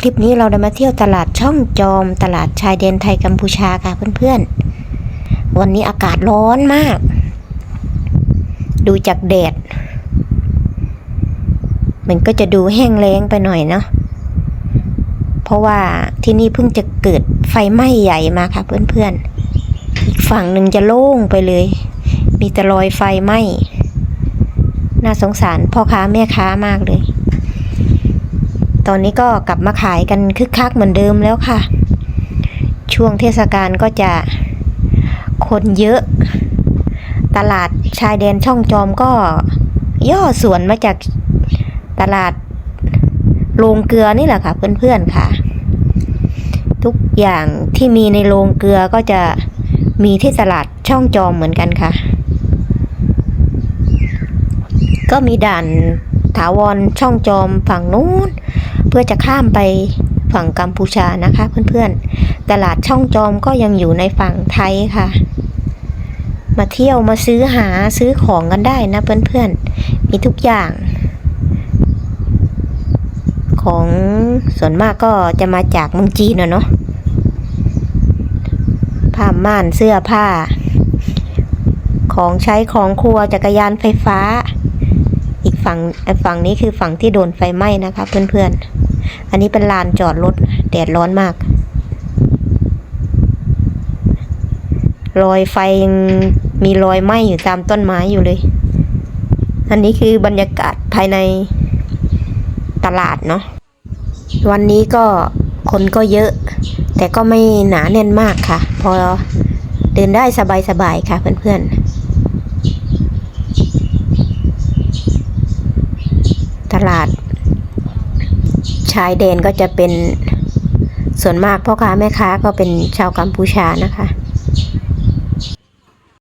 คลิปนี้เราได้มาเที่ยวตลาดช่องจอม ตลาดชายแดนไทยกัมพูชาค่ะเพื่อนๆ วันนี้อากาศร้อนมาก ดูจากแดด มันก็จะดูแห้งแล้งไปหน่อยเนาะ เพราะว่าที่นี่เพิ่งจะเกิดไฟไหม้ใหญ่มาค่ะเพื่อนๆ อีกฝั่งหนึ่งจะโล่งไปเลย มีแต่รอยไฟไหม้ น่าสงสารพ่อค้าแม่ค้ามากเลย ตอนนี้ก็กลับมาขายกันคึกคักเหมือนเดิมแล้วค่ะ ช่วงเทศกาลก็จะคนเยอะ ตลาดชายแดนช่องจอมก็ย่อส่วนมาจากตลาดโรงเกลือนี่แหละค่ะเพื่อนๆค่ะ ทุกอย่างที่มีในโรงเกลือก็จะมีที่ตลาดช่องจอมเหมือนกันค่ะ ก็มีด่านาวรช่องจอมฝั่งนู้น เพื่อจะข้ามไปฝั่งกัมพูชานะคะเพื่อนๆ ตลาดช่องจอมก็ยังอยู่ในฝั่งไทยค่ะ มาเที่ยวมาซื้อหาซื้อของกันได้นะเพื่อนๆ มีทุกอย่าง ของส่วนมากก็จะมาจากเมืองจีนนะเนาะผ้าม่านเสื้อผ้า ของใช้ของครัวจักรยานไฟฟ้า ฝั่งฝั่งนี้คือฝั่งที่โดนไฟไหม้นะคะเพื่อนๆ อันนี้เป็นลานจอดรถแดดร้อนมาก รอยไฟยังมีรอยไหม้อยู่ตามต้นไม้อยู่เลย อันนี้คือบรรยากาศภายในตลาดเนาะ วันนี้ก็คนก็เยอะ แต่ก็ไม่หนาแน่นมากค่ะ พอเดินได้สบายๆค่ะเพื่อนๆ ตลาด ชายแดนก็จะเป็นส่วนมากพ่อค้าแม่ค้าก็เป็นชาวกัมพูชานะคะ